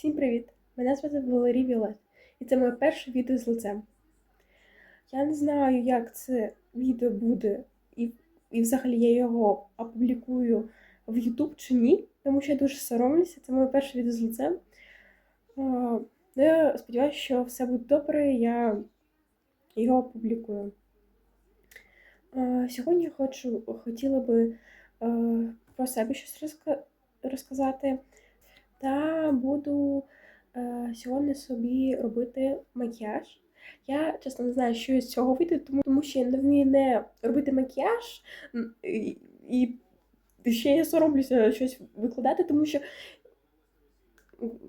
Всім привіт! Мене звати Валерій Віолет, і це моє перше відео з лицем. Я не знаю, як це відео буде, і, і взагалі я його опублікую в YouTube чи ні, тому що я дуже соромлюся, це моє перше відео з лицем. Ну, я сподіваюся, що все буде добре, я його опублікую. А, Сьогодні я хочу, хотіла би е, про себе щось розка- розказати. Та буду е, сьогодні собі робити макіяж. Я чесно не знаю, що з цього вийде, тому, тому що я не вмію не робити макіяж, і, і ще я соромлюся щось викладати, тому що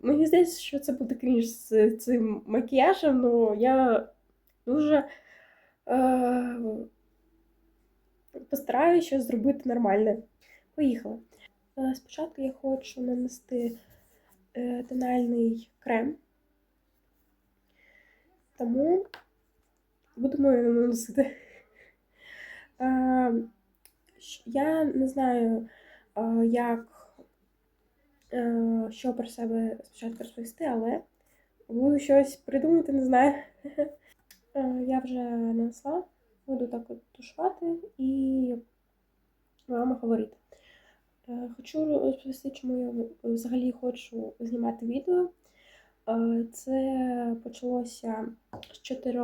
мені здається, що це буде крінж з цим макіяжем, але я дуже е, постараюся щось зробити нормальне. Поїхала. Е, Спочатку я хочу нанести тональний крем. Тому будемо його наносити. Е, Я не знаю, е, як е, що про себе спочатку розповісти, але буду щось придумати, не знаю. Е, Я вже нанесла, буду так от тушувати і вам говорити. Е, Хочу розповісти, чому я взагалі хочу знімати відео. Е, Це почалося з 4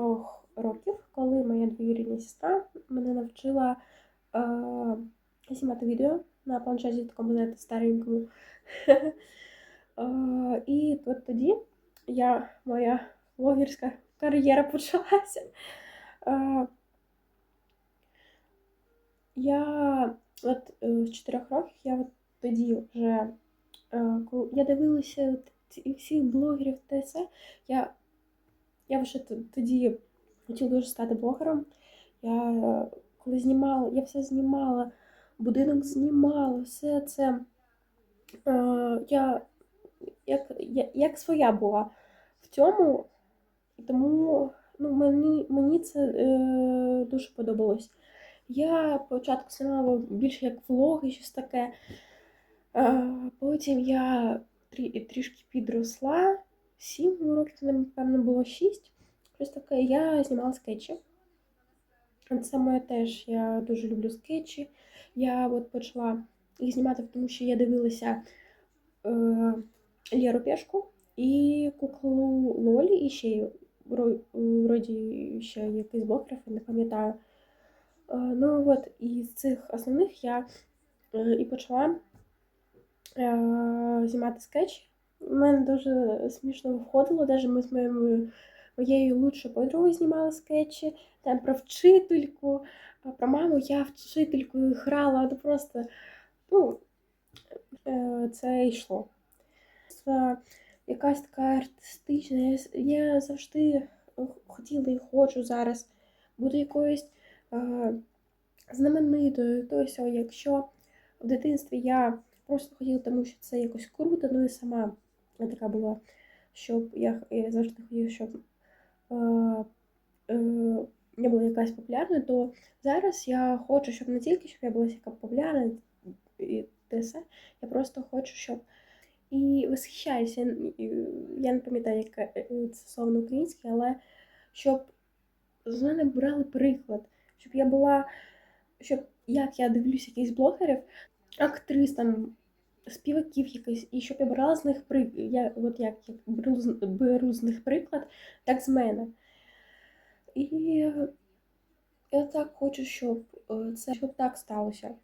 років, коли моя двоюрідна сестра мене навчила е, знімати відео на планшеті такому знаєте, старенькому. І от тоді я, моя блогерська кар'єра почалася. Я от е, з 4 років я от тоді вже е, коли я дивилася всіх блогерів та все. Я, я вже тоді хотіла дуже стати блогером. Я коли знімала, я все знімала, будинок знімала, все це. Е, я як, я, як своя була в цьому, тому ну, мені, мені це е, дуже подобалось. Я спочатку знімала більше як влоги, щось таке. Потім я трішки підросла. Сім років, напевно, було шість. Щось таке. Я знімала скетчі. Це моє теж. Я дуже люблю скетчі. Я от почала їх знімати, тому що я дивилася е, Лєру Пешку і куклу Лолі, і ще вроді ще якийсь блогерів, я не пам'ятаю. Е, Ну от, із цих основних я е, і почала е, знімати скетчі. У мене дуже смішно виходило, навіть ми з моєю, моєю лучшою подругою знімали скетчі, там про вчительку, про маму я вчителькою грала, ну просто ну, це йшло. Це якась така артистична. Я, завжди хотіла і хочу зараз бути якоюсь знаменитою. Тобто, якщо в дитинстві я просто хотіла, тому що це якось круто, ну і сама така була, щоб я, я завжди хотіла, щоб е, е, я була якась популярна, то зараз я хочу, щоб не тільки щоб я була яка популярна і те все, я просто хочу, щоб і восхищаюся. Я не пам'ятаю, яке е, це слово на українське, але щоб з мене брали приклад, щоб я була, щоб як я дивлюсь якихось блогерів, актрис там, співаків якихось, і щоб я брала з них при... я, от як я беру, беру з них приклад, так з мене. І я так хочу, щоб е, це щоб так сталося.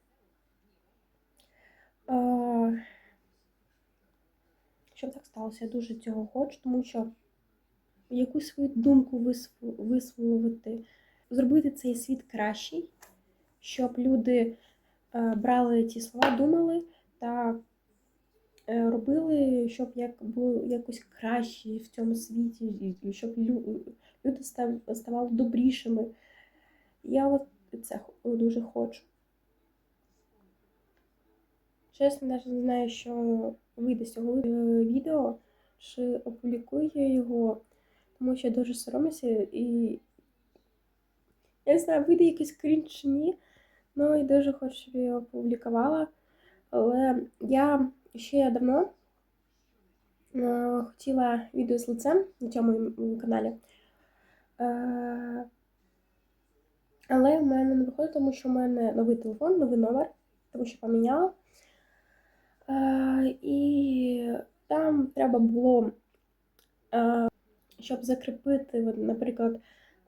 Е, Щоб так сталося, я дуже цього хочу, тому що якусь свою думку висловити, зробити цей світ кращий, щоб люди е, брали ті слова, думали та е, робили, щоб як було якось краще в цьому світі, щоб люди ставали добрішими. Я от це дуже хочу. Чесно, навіть не знаю, що вийде з цього е, відео, чи опублікую я його, тому що я дуже соромлюся і я не знаю, вийде якийсь крінж чи ні. Ну і дуже хочу, щоб я його опублікувала. Але я ще давно е, хотіла відео з лицем на цьому каналі. Е, але в мене не виходить, тому що в мене новий телефон, новий номер, тому що поміняла. Е, і там треба було, щоб закріпити, наприклад,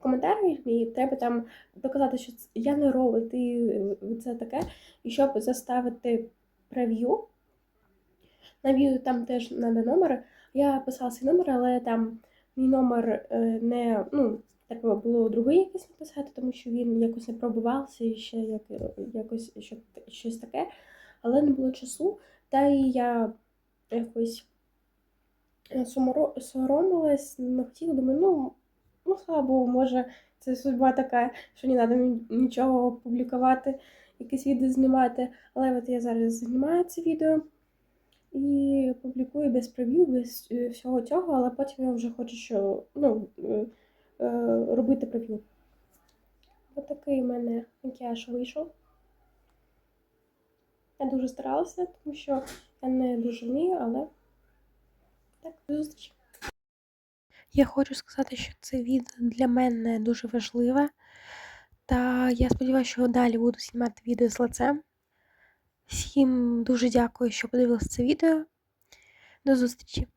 коментарі мій, треба там доказати, що я не робот, і е, це таке. І щоб заставити прев'ю, на відео там теж треба номер. Я писала свій номер, але там мій номер е, не, ну, треба було другий якийсь написати, тому що він якось не пробивався і ще як, якось що, щось таке, але не було часу. Та і я якось е, соромилась, не хотіла, думаю, ну, ну слава Богу, може, це судьба така, що не треба нічого публікувати, якісь відео знімати. Але от я зараз знімаю це відео і публікую без прев'ю, без е, всього цього, але потім я вже хочу що, ну, е, е, робити прев'ю. Ось такий в мене макіяж вийшов. Я дуже старалася, тому що я не дуже вмію, але так, до зустрічі. Я хочу сказати, що це відео для мене дуже важливе. Та я сподіваюся, що далі буду знімати відео з лицем. Всім дуже дякую, що подивилися це відео. До зустрічі!